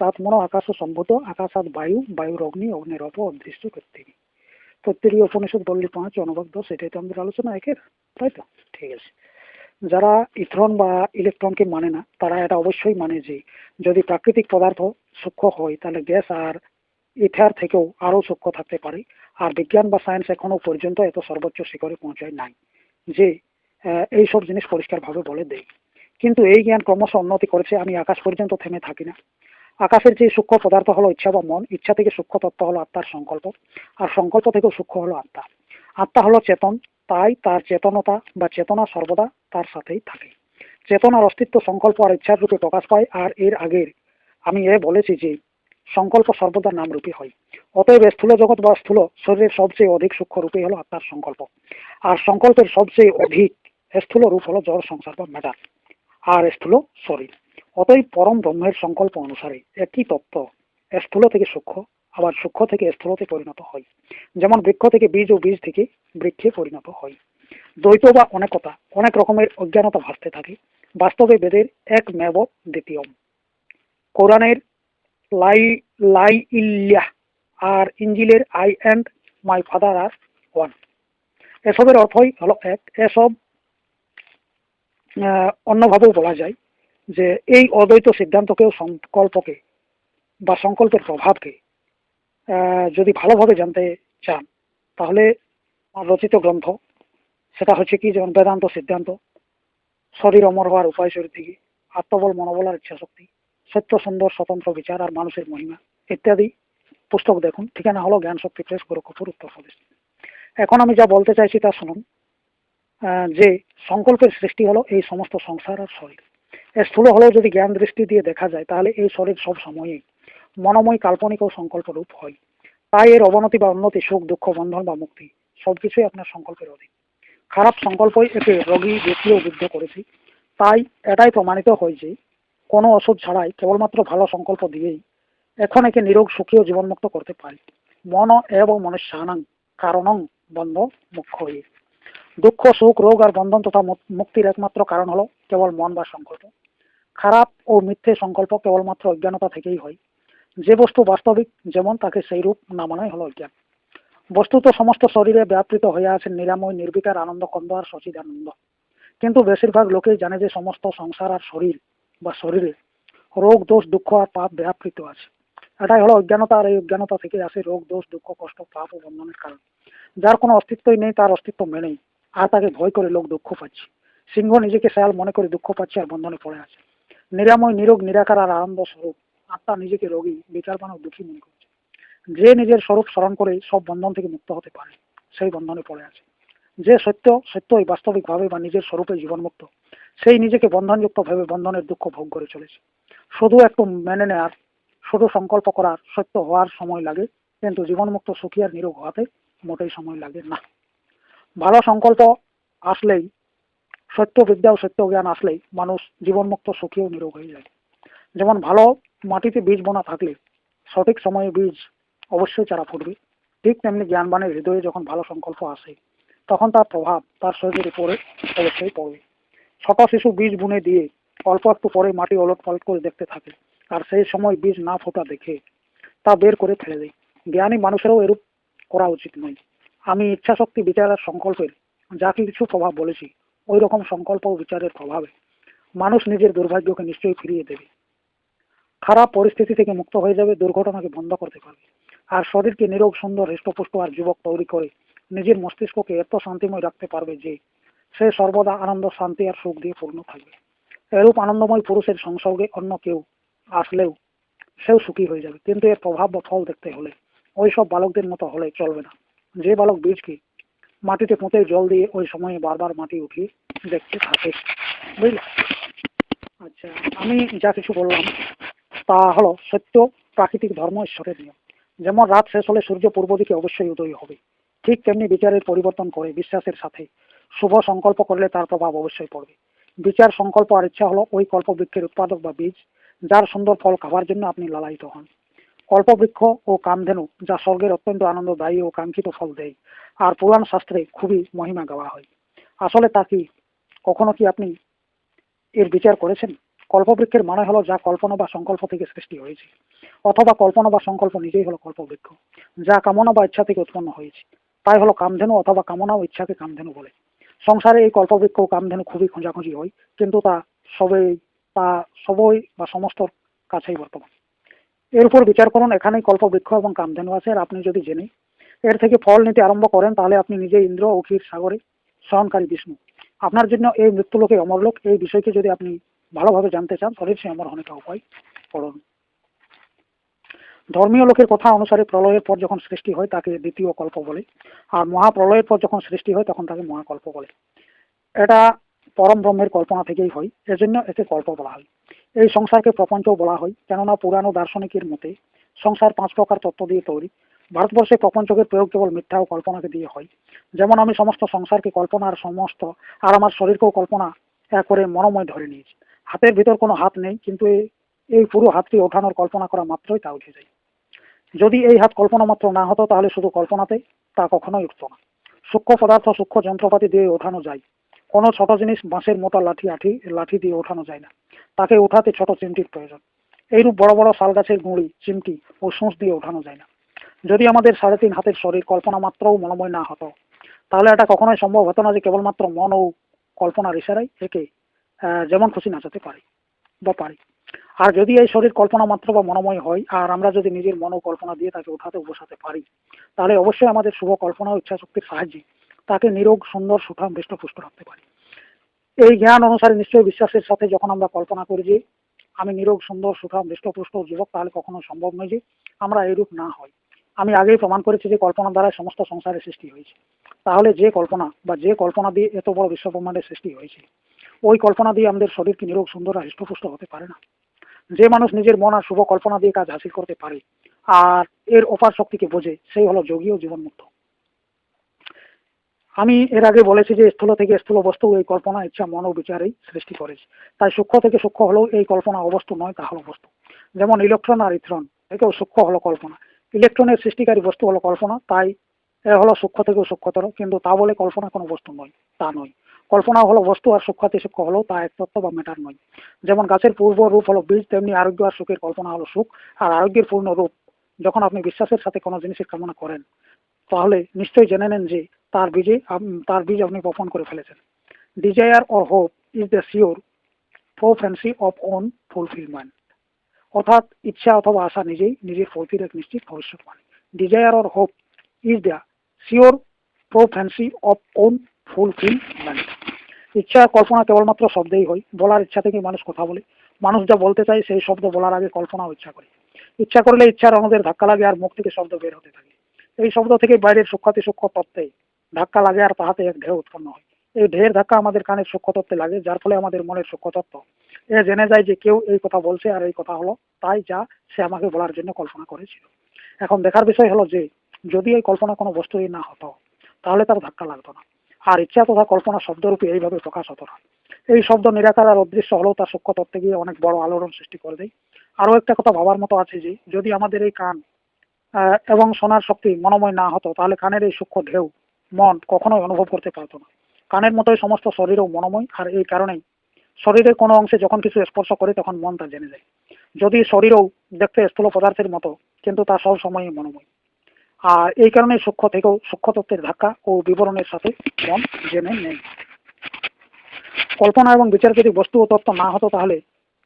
আত্মনো আকাশ সম্ভূত আকাশাত বায়ু বায়ুর অগ্নি অগ্নির অদৃশ্য পৃথিবী তত্ত্বীয় উপনিষদ বললি পাঁচ অনুবাদ দশ এটাই তো আমাদের আলোচনা একের তাই তো? ঠিক আছে। যারা ইথ্রন বা ইলেকট্রনকে মানে না তারা এটা অবশ্যই মানে যে যদি প্রাকৃতিক পদার্থ সূক্ষ্ম হয় তাহলে গ্যাস আর ইথার থেকেও আরও সূক্ষ্ম থাকতে পারে। আর বিজ্ঞান বা সায়েন্স এখনও পর্যন্ত এত সর্বোচ্চ শিখরে পৌঁছায় নাই যে আহ, এই সব জিনিস পরিষ্কারভাবে বলে দেয়। কিন্তু এই জ্ঞান ক্রমশ উন্নতি করেছে আমি আকাশ পর্যন্ত থেমে থাকি না। আকাশের যে সূক্ষ্ম পদার্থ হলো ইচ্ছা বা মন ইচ্ছা থেকে সূক্ষ্ম তত্ত্ব হলো আত্মার সংকল্প, আর সংকল্প থেকেও সূক্ষ্ম হলো আত্মা। আত্মা হলো চেতন, তাই তার চেতনতা বা চেতনা সর্বদা তার সাথেই থাকে। চেতনার অস্তিত্ব সংকল্প আর ইচ্ছার রূপে প্রকাশ পায়, আর এর আগের আমি এ বলেছি যে সংকল্প সর্বদা নামরূপী হয়। অতএব স্থূল জগৎ বা স্থূল শরীরের সবচেয়ে অধিক সূক্ষ্ম রূপে হলো আত্মার সংকল্প। আর সংকল্পের সবচেয়ে অধিক স্থূল রূপ হলো জড়, সংসার বা ম্যাটার আর স্থূল শরীর। অতএব পরম ব্রহ্মের সংকল্প অনুসারে একই তত্ত্ব স্থূল থেকে সূক্ষ্ম, আবার সূক্ষ্ম থেকে স্থূলতে পরিণত হয়। যেমন বৃক্ষ থেকে বীজ ও বীজ থেকে বৃক্ষে পরিণত হয়। দ্বৈত বা অনেকতা অনেক রকমের অজ্ঞানতা ভাসতে থাকে। বাস্তবে বেদের এক মেব দ্বিতীয় কোরআনের লাই লাই ইল্লাহ আর ইঞ্জিলের I and my father are one. এসবের অর্থই হলো এক। এসব অন্যভাবেও বলা যায় যে এই অদ্বৈত সিদ্ধান্তকেও সংকল্পকে বা সংকল্পের প্রভাবকে যদি ভালোভাবে জানতে চান, তাহলে রচিত গ্রন্থ, সেটা হচ্ছে কি যেমন বেদান্ত সিদ্ধান্ত, শরীর অমর হওয়ার উপায় শরীর থেকে আত্মবল মনোবল আর ইচ্ছা শক্তি সত্য, সুন্দর, স্বতন্ত্র বিচার আর মানুষের মহিমা ইত্যাদি পুস্তক দেখুন। ঠিকানা হলো জ্ঞান শক্তি প্রেস, গোরক্ষপুর উত্তরপ্রদেশ এখন আমি যা বলতে চাইছি তা শুনুন যে সংকল্পের সৃষ্টি হলো এই সমস্ত সংসার আর শরীর। স্থূল হলেও যদি জ্ঞান দৃষ্টি দিয়ে দেখা যায়, তাহলে এই শরীর সব সময়ই মনোময়, কাল্পনিক ও সংকল্প রূপ হয়। তাই এর অবনতি বা উন্নতি, সুখ, দুঃখ, বন্ধন বা মুক্তি, সবকিছুই আপনার সংকল্পের অধীন। খারাপ সংকল্পই একে রোগী ব্যক্তি ও বিদ্ধ করেছে। তাই এটাই প্রমাণিত হয় যে, কোনো ওষুধ ছাড়াই কেবলমাত্র ভালো সংকল্প দিয়েই এখন একে নিরোগ, সুখী ও জীবনমুক্ত করতে পারি। মন এবং মনের মনুষ্যানাং কারণং বন্ধ মুখ্য হয়ে দুঃখ, সুখ, রোগ আর বন্ধন তথা মুক- মুক্তির একমাত্র কারণ হলো কেবল মন বা সংকল্প। খারাপ ও মিথ্যে সংকল্প কেবলমাত্র অজ্ঞানতা থেকেই হয়। যে বস্তু বাস্তবিক, যেমন তাকে সেই রূপ না মানাই হলো অজ্ঞান। বস্তুত সমস্ত শরীরে ব্যাপৃত হয়ে আছে নিরাময়, নির্বিকার আনন্দ কন্দ আর সচিদানন্দ। কিন্তু বেশিরভাগ লোকেই জানে যে সমস্ত সংসার আর শরীর বা শরীরে রোগ, দোষ, দুঃখ আর পাপ ব্যাপৃত আছে। এটাই হলো অজ্ঞানতা আর এই অজ্ঞানতা থেকে আসে রোগ, দোষ, দুঃখ, কষ্ট, পাপ ও বন্ধনের কারণ। যার কোনো অস্তিত্বই নেই, তার অস্তিত্ব মেনেই আর তাকে ভয় করে লোক দুঃখ পাচ্ছে। সিংহ নিজেকে শেয়াল মনে করে দুঃখ পাচ্ছে আর বন্ধনে পড়ে আছে। নিরাময়, নিরোগ, নিরাকার আর আনন্দ স্বরূপ আত্মা নিজেকে রোগী বিচারবান ও দুঃখী মনে করছে। যে নিজের স্বরূপ স্মরণ করে সব বন্ধন থেকে মুক্ত হতে পারে, সেই বন্ধনে পড়ে আছে। যে সত্য, সত্যই বাস্তবিকভাবে বা নিজের স্বরূপে জীবনমুক্ত, সেই নিজেকে বন্ধনযুক্ত ভেবে বন্ধনের দুঃখ ভোগ করে চলেছে। শুধু একটু মেনে নেয়ার, শুধু সংকল্প করার সত্য হওয়ার সময় লাগে, কিন্তু জীবনমুক্ত সুখী আর নিরোগ হওয়াতে মোটেই সময় লাগে না। ভালো সংকল্প আসলেই সত্য বিদ্যা ও সত্য জ্ঞান আসলেই মানুষ জীবনমুক্ত সুখী ও নিরোগ হয়ে যায়। যেমন ভালো মাটিতে বীজ বোনা থাকলে সঠিক সময়ে বীজ অবশ্যই চারা ফুটবে। ঠিক তেমনি জ্ঞানবানের হৃদয়ে যখন ভালো সংকল্প আসে, তখন তার প্রভাব তার শরীরের উপরে অবশ্যই পড়বে ছোট শিশু বীজ বুনে দিয়ে অল্প একটু পরে মাটি ওলট পালট করে দেখতে থাকে আর সেই সময় বীজ না ফোটা দেখে তা বের করে ফেলে দেয়। জ্ঞানী মানুষেরও এরূপ করা উচিত নয়। আমি ইচ্ছা শক্তি সংকল্পের যা কিছু প্রভাব বলেছি ওই রকম সংকল্প ও বিচারের প্রভাবে মানুষ নিজের দুর্ভাগ্যকে নিশ্চয়ই ফিরিয়ে দেবে। খারাপ পরিস্থিতি থেকে মুক্ত হয়ে যাবে, দুর্ঘটনাকে বন্ধ করতে পারবে। আর শরীরকে নিরোগ সুন্দর, হৃষ্টপুষ্ট আর যুবক তৈরি করে নিজের মস্তিষ্ককে এত শান্তিময় রাখতে পারবে যে সে সর্বদা আনন্দ, শান্তি আর সুখ দিয়ে পূর্ণ থাকবে। এরূপ আনন্দময় পুরুষের সংসর্গে অন্য কেউ আসলেও সেও সুখী হয়ে যাবে। কিন্তু এর প্রভাব বা ফল দেখতে হলে ওই সব বালকদের মতো হলে চলবে না। যে বালক বীজকে মাটিতে পুঁতে জল দিয়ে ওই সময়ে বারবার মাটি উঠিয়ে দেখতে থাকে, বুঝলে? আচ্ছা আমি যা কিছু বললাম, তা হলো সত্য, প্রাকৃতিক ধর্ম ঈশ্বরের নিয়ম। যেমন রাত শেষ হলে সূর্য পূর্ব দিকে অবশ্যই উদয় হবে। ঠিক তেমনি বিচারের পরিবর্তন করে বিশ্বাসের সাথে। শুভ সংকল্প করলে তার প্রভাব অবশ্যই পড়বে। বিচার, সংকল্প আর ইচ্ছা হলো ওই কল্পবৃক্ষের উৎপাদক বা বীজ, যার সুন্দর ফল খাবার জন্য আপনি লালায়িত হন। কল্পবৃক্ষ ও কামধেনু, যা স্বর্গের অত্যন্ত আনন্দদায়ী ও কাঙ্ক্ষিত ফল দেয় আর পুরাণ শাস্ত্রে খুবই মহিমা গাওয়া হয়। আসলে তা কি কখনো কি আপনি এর বিচার করেছেন? কল্পবৃক্ষের মানে হলো যা কল্পনা বা সংকল্প থেকে সৃষ্টি হয়েছে, অথবা কল্পনা বা সংকল্প নিজেই হলো কল্পবৃক্ষ, যা কামনা বা ইচ্ছা থেকে উৎপন্ন হয়েছে। তাই হলো কামধেনু অথবা কামনা ও ইচ্ছাকে কামধেনু বলে। সংসারে এই কল্পবৃক্ষ ও কামধেনু খুবই খোঁজাখুঁজি হয়, কিন্তু তা সবই তা সবই বা সমস্ত কাছেই বর্তমান। এর উপর বিচার করুন, এখানেই কল্পবৃক্ষ এবং কামধেনু আছে, আর আপনি যদি জেনে এর থেকে ফল নিতে আরম্ভ করেন, তাহলে আপনি নিজে ইন্দ্র ও ক্ষীর সাগরে সহনকারী বিষ্ণু। আপনার জন্য এই মৃত্যুলোকে অমরলোক এই বিষয়কে যদি আপনি ভালোভাবে জানতে চান, তাহলে সে আমার অনেক উপায় পড়ুন ধর্মীয় লোকের কথা অনুসারে প্রলয়ের পর যখন সৃষ্টি হয়, তাকে দ্বিতীয় কল্প বলে। আর মহাপ্রলয়ের পর যখন সৃষ্টি হয়, তখন তাকে মহাকল্প বলে। এটা পরম ব্রহ্মের কল্পনা থেকেই হয়। এজন্য একে কল্প বলা হয়। এই সংসারকে প্রপঞ্চও বলা হয়। কেননা পুরানো দার্শনিকের মতে, সংসার পাঁচ প্রকার তত্ত্ব দিয়ে তৈরি। ভারতবর্ষে প্রপঞ্চকের প্রয়োগ কেবল মিথ্যা ও কল্পনাকে দিয়ে হয়। যেমন আমি সমস্ত সংসারকে কল্পনা আর সমস্ত, আর আমার শরীরকেও কল্পনা করে মনময় ধরে নিয়েছি। হাতের ভিতর কোনো হাত নেই, কিন্তু এই এই পুরো হাতটি ওঠানোর কল্পনা করা মাত্রই তা উঠে যায়। যদি এই হাত কল্পনা মাত্র না হতো, তাহলে শুধু কল্পনাতে তা কখনোই উঠত না। সূক্ষ্ম পদার্থ, সূক্ষ্ম যন্ত্রপাতি দিয়ে ওঠানো যায়। কোনো ছোট জিনিস বাঁশের মোটা লাঠি, আঠি, লাঠি দিয়ে ওঠানো যায় না। তাকে ওঠাতে ছোট চিমটির প্রয়োজন। এইরূপ বড় বড় শাল গাছের গুঁড়ি, চিমটি ও সূঁচ দিয়ে ওঠানো যায় না। যদি আমাদের সাড়ে তিন হাতের শরীর কল্পনা মাত্রও মনোময় না হতো, তাহলে এটা কখনোই সম্ভব হতো না যে কেবলমাত্র মন ও কল্পনার ইশারায় একে যেমন খুশি নাচাতে পারি বা পারি। আর যদি এই শরীর কল্পনা মাত্র বা মনোময় হয়, আর আমরা যদি নিজের মনো কল্পনা দিয়ে তাকে উঠাতে বসাতে পারি, তাহলে অবশ্যই আমাদের শুভ কল্পনা ও ইচ্ছা শক্তির সাহায্যে তাকে নিরোগ, সুন্দর, সুঠাম, হৃষ্টপুষ্ট রাখতে পারি। এই জ্ঞান অনুসারে নিশ্চয়ই বিশ্বাসের সাথে যখন আমরা কল্পনা করি যে আমি নিরোগ, সুন্দর, সুঠাম, হৃষ্টপুষ্ট যুবক, তাহলে কখনো সম্ভব নয় যে আমরা এইরূপ না হয়। আমি আগেই প্রমাণ করেছি যে কল্পনা দ্বারা সমস্ত সংসারের সৃষ্টি হয়েছে। তাহলে যে কল্পনা বা যে কল্পনা দিয়ে এত বড় বিশ্ব ব্রহ্মাণ্ডের সৃষ্টি হয়েছে, ওই কল্পনা দিয়ে আমাদের শরীর কি নিরোগ, সুন্দর আর হৃষ্টপুষ্ট হতে পারে না? যে মানুষ নিজের মন আর শুভ কল্পনা দিয়ে কাজ হাসিল করতে পারে আর এর অপার শক্তিকে বোঝে, সেই হলো যোগী ও জীবনমুক্ত। আমি এর আগে বলেছি যে স্থূল থেকে স্থূল বস্তু এই কল্পনা, ইচ্ছা, মন ও বিচারেই সৃষ্টি করেছে তাই সূক্ষ্ম থেকে সূক্ষ্ম হলেও এই কল্পনা অবস্তু নয় তা হলো বস্তু যেমন ইলেকট্রন আর ইথ্রন থেকেও সূক্ষ্ম হলো কল্পনা। ইলেকট্রনের সৃষ্টিকারী বস্তু হলো কল্পনা, তাই এ হলো সূক্ষ্ম থেকেও সূক্ষ্মতর, কিন্তু তা বলে কল্পনা কোনো বস্তু নয়, তা নয়। কল্পনা হলো বস্তু আর সূক্ষ্মাতি সূক্ষ্ম হলো, তা এক তত্ত্ব বা মেটার নয়। যেমন গাছের পূর্ব রূপ হলো বীজ, তেমনি আরোগ্য আর সুখের কল্পনা হলো সুখ, আর আরোগ্যের পূর্ণ রূপ যখন আপনি বিশ্বাসের সাথে কোনো জিনিসের কামনা করেন, তাহলে নিশ্চয়ই জেনে নেন যে তার বীজে তার বীজ আপনি বপন করে ফেলেছেন। Desire or hope is the sure prophecy of own fulfilment অর্থাৎ ইচ্ছা অথবা আশা নিজেই নিজের ফুলফিল এক নিশ্চিত ভবিষ্যৎবাণী desire or hope is the sure prophecy of own fulfilment ইচ্ছা কল্পনা কেবলমাত্র শব্দেই হয়। বলার ইচ্ছা থেকে মানুষ কথা বলে। মানুষ যা বলতে চায় সেই শব্দ বলার আগে কল্পনা ইচ্ছা করে। ইচ্ছা করলে ইচ্ছার আমাদের ধাক্কা লাগে আর মুখ থেকে শব্দ বের হতে থাকে। এই শব্দ থেকে বাইরের সূক্ষ্মাতি সূক্ষ্ম তত্ত্বে ধাক্কা লাগে আর তাহাতে এক ঢেউ উৎপন্ন হয়। এই ঢের ধাক্কা আমাদের কানের সূক্ষ্ম তত্ত্বে লাগে, যার ফলে আমাদের মনের সূক্ষ্ম তত্ত্ব এ জেনে যায় যে কেউ এই কথা বলছে আর এই কথা হলো। তাই যা সে আমাকে বলার জন্য কল্পনা করেছিল। এখন দেখার বিষয় হলো যে, যদি এই কল্পনা কোনো বস্তুই না হতো, তাহলে তার ধাক্কা লাগতো না। আর ইচ্ছা তথা কল্পনা শব্দরূপে এইভাবে প্রকাশ হতো না। এই শব্দ নিরাকার আর অদৃশ্য হলেও তার সূক্ষ্ম তত্ত্বে গিয়ে অনেক বড় আলোড়ন সৃষ্টি করে দেয়। আরও একটা কথা ভাবার মতো আছে যে, যদি আমাদের এই কান এবং শোনার শক্তি মনোময় না হতো, তাহলে কানের এই সূক্ষ্ম ঢেউ মন কখনোই অনুভব করতে পারতো না। কানের মতোই সমস্ত শরীরও মনোময়, আর এই কারণেই শরীরের কোনো অংশে যখন কিছু স্পর্শ করে, তখন মন তা জেনে যায়। যদি শরীরও দেখতে স্থূল পদার্থের মতো, কিন্তু তা সব সময়ই মনোময়। আর এই কারণে সূক্ষ্ম থেকেও সূক্ষ্ম তত্ত্বের ধাক্কা ও বিবরণের সাথে মন জেনে নেয়। কল্পনা এবং বিচার যদি বস্তু ও তত্ত্ব না হতো তাহলে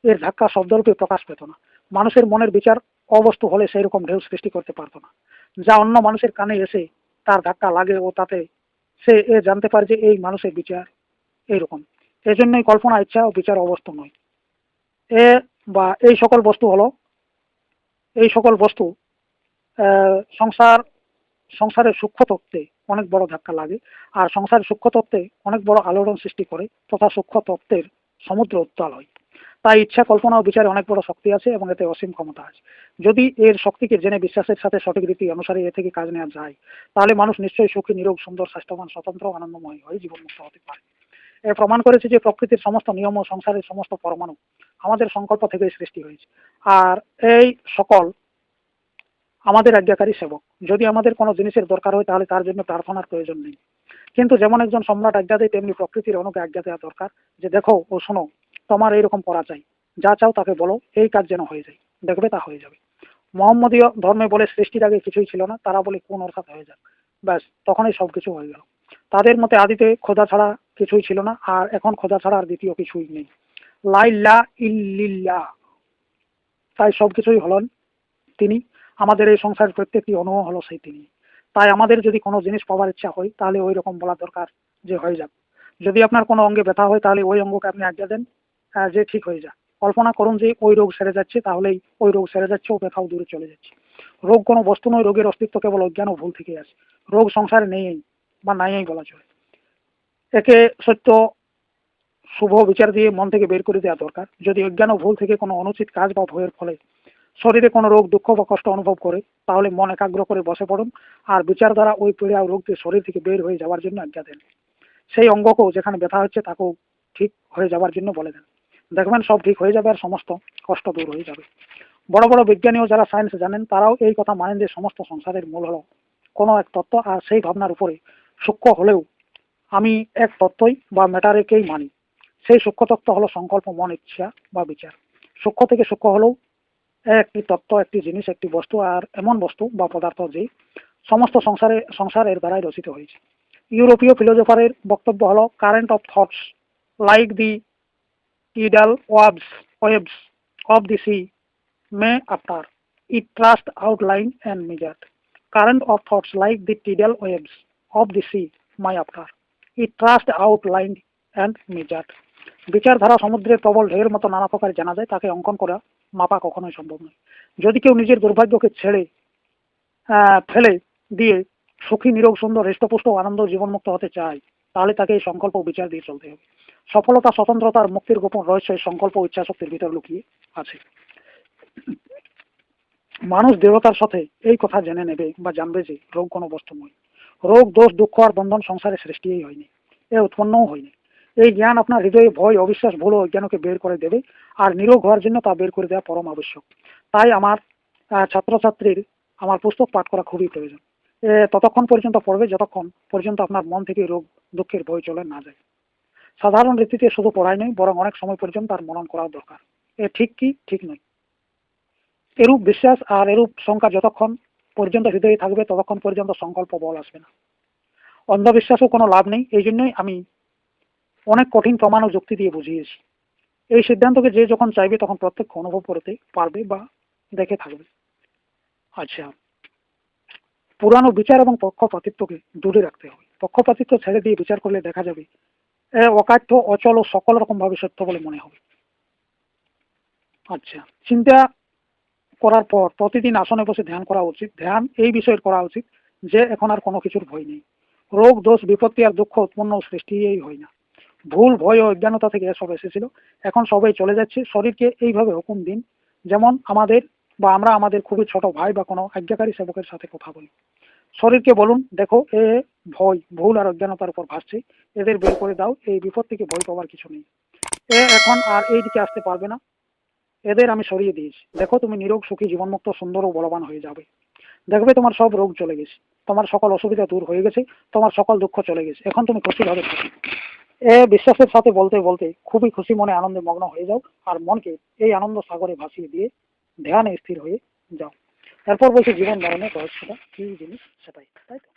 এর ধাক্কা শব্দরূপে প্রকাশ পেত না। মানুষের মনের বিচার অবস্তু হলে সেই রকম ঢেউ সৃষ্টি করতে পারতো না। যা অন্য মানুষের কানে এসে তার ধাক্কা লাগে ও তাতে সে এ জানতে পারে যে এই মানুষের বিচার এইরকম। এজন্যই কল্পনা, ইচ্ছা ও বিচার অবস্তু নয়। এ বা এই সকল বস্তু হলো, এই সকল বস্তু সংসার, সংসারের সূক্ষ্ম তত্ত্বে অনেক বড় ধাক্কা লাগে, আর সংসারের সূক্ষ্ম তত্ত্বে অনেক বড় আলোড়ন সৃষ্টি করে, তথা সূক্ষ্ম তত্ত্বের সমুদ্র উত্তাল হয়। তাই ইচ্ছা, কল্পনা ও বিচারে অনেক বড় শক্তি আছে এবং এতে অসীম ক্ষমতা আছে। যদি এর শক্তিকে জেনে বিশ্বাসের সাথে সঠিক রীতি অনুসারে এ থেকে কাজ নেওয়া যায়, তাহলে মানুষ নিশ্চয়ই সুখী, নিরোগ, সুন্দর, স্বাস্থ্যবান, স্বতন্ত্র আনন্দময় হয়ে জীবনমুক্ত হতে পারে। প্রমাণ করেছে যে প্রকৃতির সমস্ত নিয়ম ও সংসারের সমস্ত পরমাণু আমাদের সংকল্প থেকেই সৃষ্টি হয়েছে। আর এই সকল আমাদের আজ্ঞাকারী সেবক, যদি আমাদের কোনো জিনিসের দরকার হয় তাহলে তার জন্য প্রার্থনার প্রয়োজন নেই। কিন্তু যেমন একজন সম্রাট আজ্ঞা দেয়, তেমনি প্রকৃতির অনুকে আজ্ঞা দেওয়া দরকার যে দেখো ও শোনো, তোমার এইরকম করা চাই যা চাও তাকে বলো, এই কাজ যেন হয়ে যায়, দেখবে তা হয়ে যাবে। মোহাম্মদীয় ধর্মে বলে সৃষ্টির আগে কিছুই ছিল না, তারা বলে কোন অর্থাৎ হয়ে যাক। ব্যাস, তখনই সব কিছু হয়ে গেল। তাদের মতে আদিতে খোদা ছাড়া কিছুই ছিল না, আর এখন খোদা ছাড়া আর দ্বিতীয় কিছুই নেই। লাইল্লা ইল্লিল্লাহ তাই সব কিছুই হলেন তিনি। আমাদের এই সংসারের প্রত্যেকটি অনু হলো সেই তিনি। তাই আমাদের যদি কোনো জিনিস পাওয়ার ইচ্ছা হয়, তাহলে ওই রকম বলা দরকার যে হয়ে যাক। যদি আপনার কোনো অঙ্গে ব্যথা হয়, তাহলে ওই অঙ্গকে আপনি আজ্ঞা দেন যে ঠিক হয়ে যাক। কল্পনা করুন যে ওই রোগ সেরে যাচ্ছে, তাহলেই ওই রোগ সেরে যাচ্ছে, ও ব্যথাও দূরে চলে যাচ্ছে। রোগ কোনো বস্তু নয়, রোগের অস্তিত্ব কেবল অজ্ঞান ও ভুল থেকে আসে। রোগ সংসারে নেই বা নাই বলা চলে। একে সত্য, শুভ বিচার দিয়ে মন থেকে বের করে দেওয়া দরকার। যদি অজ্ঞান ও ভুল থেকে কোনো অনুচিত কাজ বা ভয়ের ফলে শরীরে কোনো রোগ, দুঃখ বা কষ্ট অনুভব করে, তাহলে মন একাগ্র করে বসে পড়ুন আর বিচার দ্বারা ওই পীড়া রোগটি শরীর থেকে বের হয়ে যাওয়ার জন্য আজ্ঞা দেন। সেই অঙ্গকেও যেখানে ব্যথা হচ্ছে তাকেও ঠিক হয়ে যাওয়ার জন্য বলে দেন। দেখবেন সব ঠিক হয়ে যাবে আর সমস্ত কষ্ট দূর হয়ে যাবে। বড় বড় বিজ্ঞানীও যারা সায়েন্স জানেন, তারাও এই কথা মানেন যে সমস্ত সংসারের মূল হলো কোনো এক তত্ত্ব আর সেই ভাবনার উপরে সূক্ষ্ম হলেও আমি এক তত্ত্বই বা ম্যাটারেকেই মানি। সেই সূক্ষ্ম তত্ত্ব হলো সংকল্প, মন, ইচ্ছা বা বিচার। সূক্ষ্ম থেকে সূক্ষ্ম হলেও একটি তত্ত্ব, একটি জিনিস, একটি বস্তু আর এমন বস্তু বা পদার্থ যে সমস্ত সংসারে সংসার এর দ্বারাই রচিত হয়েছে। ইউরোপীয় ফিলোজফারের বক্তব্য হলো current of thoughts like the tidal waves waves of the sea may after it trust, outline and measured current of thoughts like the tidal waves of the sea my after it trust outlined and measured বিচারধারা সমুদ্রের প্রবল ঢেউয়ের মতো নানা প্রকার জানা যায় তাকে অঙ্কন করা মাপা কখনোই সম্ভব নয়। যদি কেউ নিজের দুর্ভাগ্যকে ছেড়ে ফেলে দিয়ে সুখী নিরোগ সুন্দর, হৃষ্টপুষ্ট আনন্দ জীবনমুক্ত হতে চায়, তাহলে তাকে এই সংকল্প বিচার দিয়ে চলতে হবে। সফলতা, স্বতন্ত্রতার মুক্তির গোপন রহস্য এই সংকল্প ও ইচ্ছাশক্তির ভিতর লুকিয়ে আছে। মানুষ দেবতার সাথে এই কথা জেনে নেবে বা জানবে যে রোগ কোনো বস্তু নয় রোগ, দোষ, দুঃখ আর বন্ধন সংসারে সৃষ্টিই হয়নি। এ উৎপন্নও হয়নি। এই জ্ঞান আপনার হৃদয়ে ভয়, অবিশ্বাস, ভুল অজ্ঞানকে বের করে দেবে আর নিরোগ হওয়ার জন্য তা বের করে দেওয়া পরম আবশ্যক। তাই আমার ছাত্রছাত্রীর, আমার পুস্তক পাঠ করা খুবই প্রয়োজন। এ ততক্ষণ পর্যন্ত পড়বে, যতক্ষণ পর্যন্ত আপনার মন থেকে রোগ, দুঃখের ভয় চলে না যায়। সাধারণ রীতিতে শুধু পড়াই নয়, বরং অনেক সময় পর্যন্ত তার মনন করা দরকার। এ ঠিক কি? ঠিক নয়। এরূপ বিশ্বাস আর এরূপ সংখ্যা যতক্ষণ পর্যন্ত হৃদয়ে থাকবে, ততক্ষণ পর্যন্ত সংকল্প বল আসবে না। অন্ধবিশ্বাসও কোনো লাভ নেই, এই জন্যই আমি অনেক কঠিন প্রমাণ ও যুক্তি দিয়ে বুঝিয়েছি। এই সিদ্ধান্তকে যে যখন চাইবে তখন প্রত্যক্ষ অনুভব করতে পারবে বা দেখে থাকবে। আচ্ছা পুরানো বিচার এবং পক্ষপাতিত্বকে দূরে রাখতে হবে। পক্ষপাতিত্ব ছেড়ে দিয়ে বিচার করলে দেখা যাবে অকাঠ্য, অচল ও সকল রকম ভাবে সত্য বলে মনে হবে। আচ্ছা চিন্তা করার পর প্রতিদিন আসনে বসে ধ্যান করা উচিত। ধ্যান এই বিষয়ের করা উচিত যে এখন আর কোনো কিছুর ভয় নেই। রোগ, দোষ, বিপত্তি আর দুঃখ উৎপন্ন সৃষ্টি এই হয় না। ভুল, ভয় ও অজ্ঞানতা থেকে এসব এসেছিল। এখন সবাই চলে যাচ্ছে। শরীরকে এইভাবে হুকুম দিন। যেমন আমাদের বা আমরা আমাদের খুবই ছোট ভাই বা কোনো আজ্ঞাকারী সেবকের সাথে কথা বলি। শরীরকে বলুন, দেখো, এ ভয়, ভুল আর অজ্ঞানতার উপর ভাসছে। এদের বের করে দাও। এই বিপদ থেকে ভয় পাওয়ার কিছু নেই। এ এখন আর এই দিকে আসতে পারবে না। এদের আমি সরিয়ে দিয়েছি। দেখো, তুমি নিরোগ, সুখী, জীবনমুক্ত, সুন্দর ও বলবান হয়ে যাবে। দেখবে, তোমার সব রোগ চলে গেছে। তোমার সকল অসুবিধা দূর হয়ে গেছে। তোমার সকল দুঃখ চলে গেছে। এখন তুমি খুশি থাকো এ বিশ্বাসের সাথে বলতে বলতে খুবই খুশি মনে আনন্দে মগ্ন হয়ে যাও আর মনকে এই আনন্দ সাগরে ভাসিয়ে দিয়ে ধ্যানে স্থির হয়ে যাও। এরপর বলছে, জীবন মরণের রহস্যটা কি জিনিস সেটাই? তাই তো?